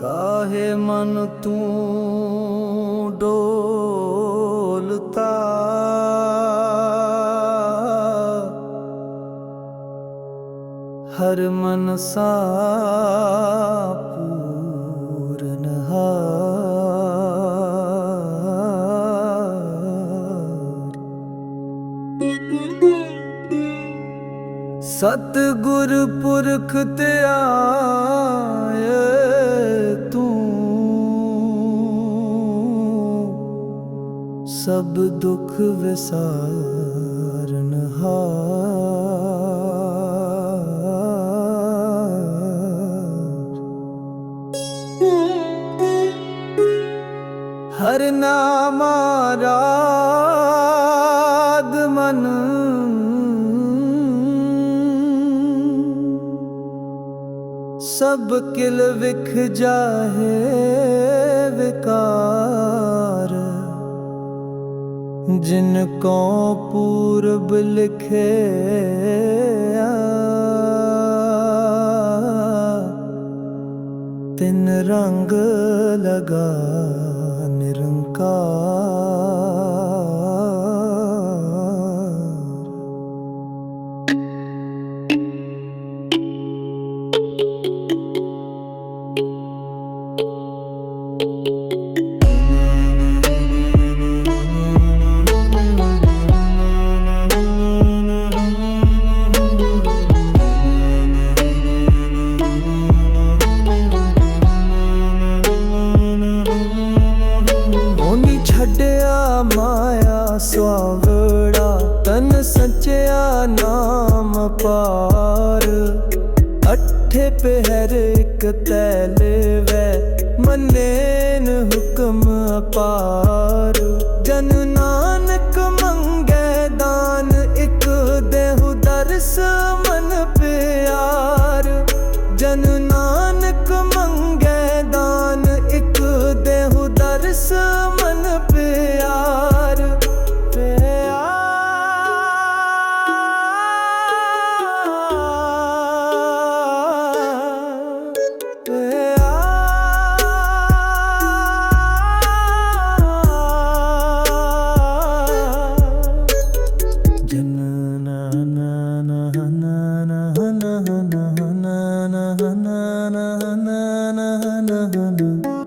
ਕਾਹੇ ਮਨ ਤੂੰ ਡੋਲਤਾ? ਹਰ ਮਨਸਾ ਪੂਰਨ ਸਤ ਗੁਰ ਪੁਰਖ ਤੇ ਆਏ ਤੂੰ। ਸਭ ਦੁੱਖ ਵਿਸਾਰਨ ਹਾਰ। ਹਰ ਨਾਮ ਰਾਗ ਮਨ ਸਭ ਕਿਲ ਵਿਖ ਜਾਹੇ ਵਿਕਾਰ। ਜਿਨ ਕੋ ਪੂਰਬ ਲਿਖਿਆ ਤਿਨ ਰੰਗ ਲਗਾ ਨਿਰੰਕਾਰ। ਵਿੜਾ ਤਨ ਸੱਚਿਆ ਨਾਮ ਪਾਰ। ਅੱਠੇ ਪਹਿਰ ਇਕ ਤੈ ਲੇਵੈ, ਮੰਨੇਨ ਹੁਕਮ ਪਾਰ ਜਨ ਨਾਨਕ ਮੰਗੇ ਦਾਨ, ਇਕ ਦੇਹੁ ਦਰਸ ਮਨ ਪਿਆਰ। ਜਨ na na na.